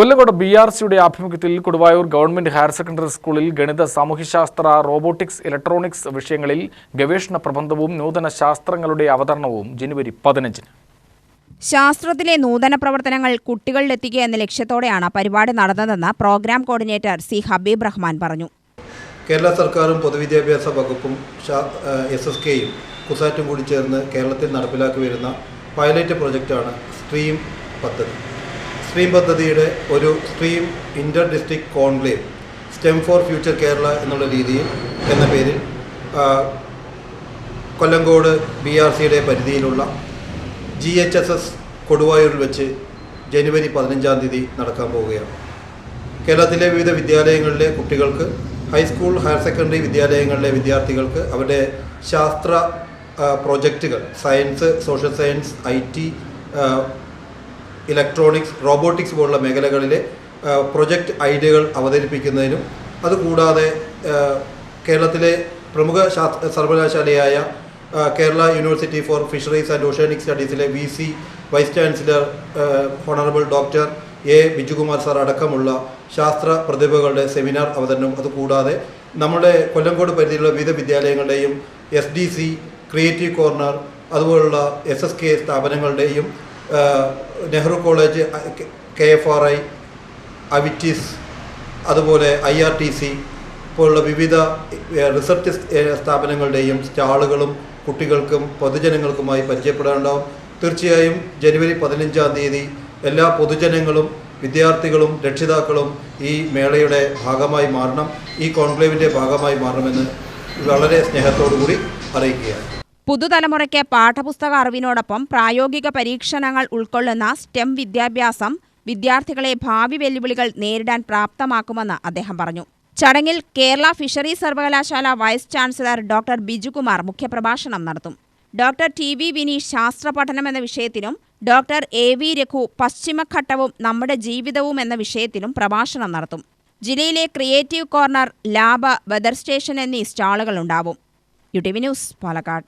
Kollengode B R സിയുടെ ആഭിമുഖ്യത്തിൽ Koduvayur government higher secondary സ്കൂളിൽ ഗണിത സാമൂഹ്യശാസ്ത്ര റോബോട്ടിക്സ് ഇലക്ട്രോണിക്സ് വിഷയങ്ങളിൽ ഗവേഷണ പ്രബന്ധവും നൂതന ശാസ്ത്രങ്ങളുടെ അവതരണവും ജനുവരി പതിനഞ്ചിന്. ശാസ്ത്രത്തിലെ നൂതന പ്രവർത്തനങ്ങൾ കുട്ടികളിലെത്തിക്കുക എന്ന ലക്ഷ്യത്തോടെയാണ് പരിപാടി നടന്നതെന്ന് program coordinator C Habeeb Rahman പറഞ്ഞു. കേരള സർക്കാരും പൊതുവിദ്യാഭ്യാസ വകുപ്പും എസ് എസ് കെയും കുസാറ്റും കൂടി ചേർന്ന് കേരളത്തിൽ നടപ്പിലാക്കി വരുന്ന പൈലറ്റ് പ്രൊജക്റ്റാണ് സ്ട്രീം പദ്ധതി. സ്ട്രീം പദ്ധതിയുടെ ഒരു stream inter district conclave STEM for future Kerala എന്നുള്ള രീതിയിൽ എന്ന പേരിൽ കൊല്ലങ്കോട് ബി ആർ സിയുടെ പരിധിയിലുള്ള ജി എച്ച് എസ് എസ് കൊടുവായൂരിൽ വെച്ച് ജനുവരി പതിനഞ്ചാം തീയതി നടക്കാൻ പോവുകയാണ്. കേരളത്തിലെ വിവിധ വിദ്യാലയങ്ങളിലെ കുട്ടികൾക്ക് ഹൈസ്കൂൾ ഹയർ സെക്കൻഡറി വിദ്യാലയങ്ങളിലെ വിദ്യാർത്ഥികൾക്ക് അവരുടെ ശാസ്ത്ര പ്രോജക്റ്റുകൾ science social science I T electronics robotics പോലുള്ള മേഖലകളിലെ പ്രൊജക്റ്റ് ഐഡിയകൾ അവതരിപ്പിക്കുന്നതിനും അതുകൂടാതെ കേരളത്തിലെ പ്രമുഖ സർവകലാശാലയായ Kerala university for fisheries and oceanic സ്റ്റഡീസിലെ V C vice chancellor honourable doctor A. Bijukumar sir അടക്കമുള്ള ശാസ്ത്ര പ്രതിഭകളുടെ സെമിനാർ അവതരണം. അതുകൂടാതെ നമ്മുടെ കൊല്ലംകോട് പരിധിയിലുള്ള വിവിധ വിദ്യാലയങ്ങളുടെയും S D C creative corner അതുപോലുള്ള എസ് എസ് കെ സ്ഥാപനങ്ങളുടെയും Nehru college K F R I Avitis അതുപോലെ ഐ ആർ ടി സി പോലുള്ള വിവിധ റിസർച്ച് സ്ഥാപനങ്ങളുടെയും സ്റ്റാളുകളും കുട്ടികൾക്കും പൊതുജനങ്ങൾക്കുമായി പരിചയപ്പെടാനുണ്ടാവും. തീർച്ചയായും ജനുവരി പതിനഞ്ചാം തീയതി എല്ലാ പൊതുജനങ്ങളും വിദ്യാർത്ഥികളും രക്ഷിതാക്കളും ഈ മേളയുടെ ഭാഗമായി മാറണം. ഈ കോൺക്ലേവിന്റെ ഭാഗമായി മാറണമെന്ന് വളരെ സ്നേഹത്തോടുകൂടി അറിയിക്കുകയാണ്. പുതുതലമുറയ്ക്ക് പാഠപുസ്തക അറിവിനോടൊപ്പം പ്രായോഗിക പരീക്ഷണങ്ങൾ ഉൾക്കൊള്ളുന്ന സ്റ്റെം വിദ്യാഭ്യാസം വിദ്യാർത്ഥികളെ ഭാവി വെല്ലുവിളികൾ നേരിടാൻ പ്രാപ്തമാക്കുമെന്ന് അദ്ദേഹം പറഞ്ഞു. ചടങ്ങിൽ കേരള ഫിഷറി സർവകലാശാല വൈസ് ചാൻസലർ ഡോക്ടർ ബിജുകുമാർ മുഖ്യപ്രഭാഷണം നടത്തും. ഡോക്ടർ ടി വി വിനീഷ് ശാസ്ത്ര പഠനം എന്ന വിഷയത്തിനും ഡോക്ടർ എ വി രഘു പശ്ചിമഘട്ടവും നമ്മുടെ ജീവിതവും എന്ന വിഷയത്തിലും പ്രഭാഷണം നടത്തും. ജില്ലയിലെ creative corner lab weather station എന്നീ സ്റ്റാളുകളുണ്ടാവും U T V news Palakkad.